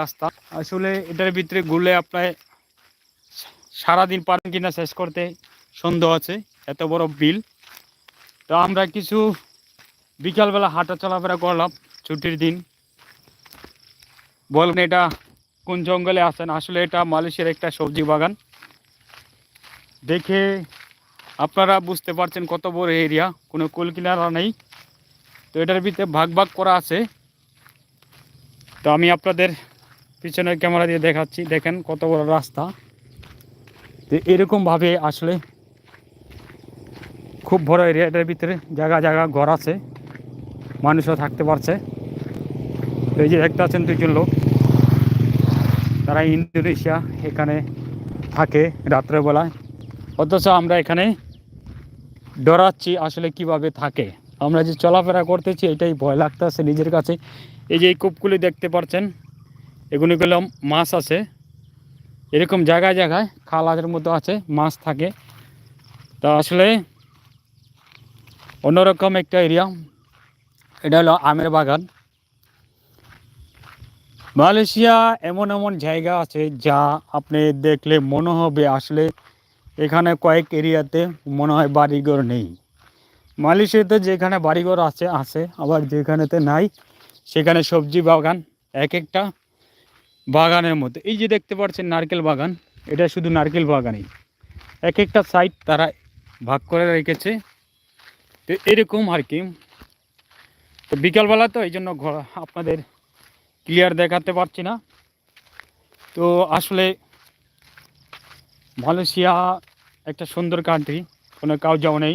রাস্তা। আসলে এটার ভিতরে ঘুরলে আপনার সারাদিন পারেন কিনা শেষ করতে সন্দেহ আছে, এত বড় বিল। তো আমরা কিছু বিকালবেলা হাঁটা চলাফেরা করলাম ছুটির দিন। বলবেন এটা কোন জঙ্গলে আছেন? আসলে এটা মালয়েশিয়ার একটা সবজি বাগান। দেখে আপনারা বুঝতে পারছেন কত বড় এরিয়া, কোনো কুল কিনারা নেই। তো এটার ভিতরে ভাগ ভাগ করা আছে। তো আমি আপনাদের পিছনের ক্যামেরা দিয়ে দেখাচ্ছি, দেখেন কত বড় রাস্তা। তো এরকমভাবে আসলে খুব বড় এরিয়াটার ভিতরে জায়গা জায়গা ঘর আছে, মানুষও থাকতে পারছে। এই যে দেখতে আছেন দুজন লোক, তারা ইন্দোনেশিয়া এখানে থাকে রাত্রেবেলায়। অথচ আমরা এখানে ডরাচ্ছি আসলে কীভাবে থাকে। আমরা যে চলাফেরা করতেছি, এটাই ভয় লাগতেছে নিজের কাছে। এই যে এই কূপগুলি দেখতে পাচ্ছেন এগুলিগুলো মাছ আছে। এরকম জায়গায় জায়গায় খালাদের মতো আছে, মাছ থাকে। তা আসলে অন্যরকম একটা এরিয়া। এটা হলো আমের বাগান। মালয়েশিয়া এমন এমন জায়গা আছে যা আপনি দেখলে মনে হবে আসলে এখানে কয়েক এরিয়াতে মনে হয় বাড়িঘর নেই। মালয়েশিয়াতে যেখানে বাড়িঘর আছে আছে, আবার যেখানেতে নাই, সেখানে সবজি বাগান এক একটা। বাগানের মধ্যে। এই যে দেখতে পাচ্ছেন নারকেল বাগান, এটা শুধু নারকেল বাগানই। এক একটা সাইড তারা ভাগ করে রেখেছে। তো এরকম আর কি। তো বিকালবেলা তো এই জন্য আপনাদের ক্লিয়ার দেখাতে পারছি না। তো আসলে মালয়েশিয়া একটা সুন্দর কান্ট্রি কোনো কাউ যাও নেই।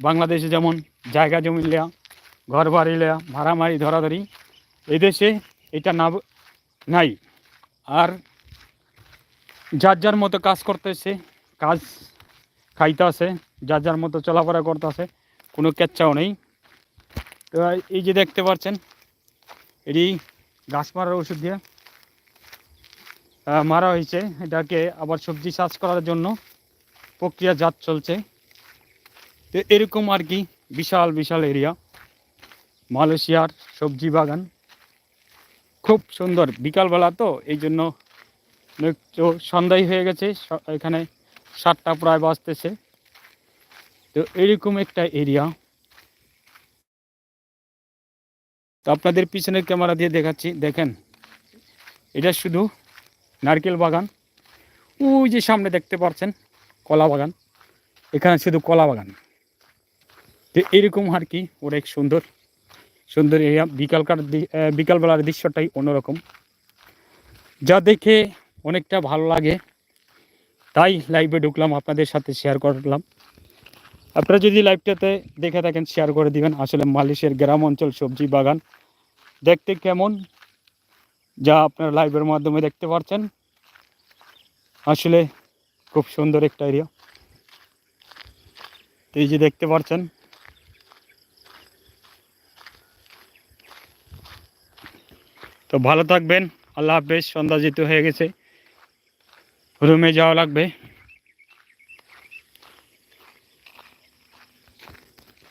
বাংলাদেশে যেমন জায়গা জমি লেয়া ঘর বাড়ি লেয়া ভাড়ামারি ধরাধরি এই দেশে এটা না নাই। আর যার যার মতো কাজ করতেছে, কাজ খাইতে আছে যার যার মতো চলাফেরা করতেছে, কোনো কেচ্ছাও নেই। তো এই যে দেখতে পাচ্ছেন, এটি গাছ মারার ওষুধ দিয়ে মারা হয়েছে। এটাকে আবার সবজি চাষ করার জন্য প্রক্রিয়া প্রক্রিয়াজাত চলছে। তো এরকম আর কি, বিশাল বিশাল এরিয়া। মালয়েশিয়ার সবজি বাগান। খুব সুন্দর। বিকালবেলা তো এই জন্য একটু সন্ধ্যায় হয়ে গেছে এখানে সাতটা প্রায় বাজতেছে। তো এরকম একটা এরিয়া তো আপনাদের পিছনের ক্যামেরা দিয়ে দেখাচ্ছি, দেখেন। এটা শুধু নারকেল বাগান। ওই যে সামনে দেখতে পাচ্ছেন, কলা বাগান। এখানে শুধু কলা বাগান। তো এরকম আর কি অনেক সুন্দর সুন্দর এরিয়া বিকালকার বিকালবেলার দৃশ্যটাই অন্যরকম। যা দেখে অনেকটা ভালো লাগে, তাই লাইভে ঢুকলাম, আপনাদের সাথে শেয়ার করলাম। আপনারা যদি লাইভটাতে দেখে থাকেন শেয়ার করে দিবেন। আসলে মালয়েশিয়ার গ্রাম অঞ্চল সবজি বাগান, দেখতে কেমন? যা আপনারা লাইভের মাধ্যমে দেখতে পাচ্ছেন আসলে খুব সুন্দর একটা এরিয়া এই যে দেখতে পাচ্ছেন তো ভালো থাকবেন। আল্লাহ হাফেজ সন্ধ্যা যেতে হয়ে গেছে। রুমে যাওয়া লাগবে।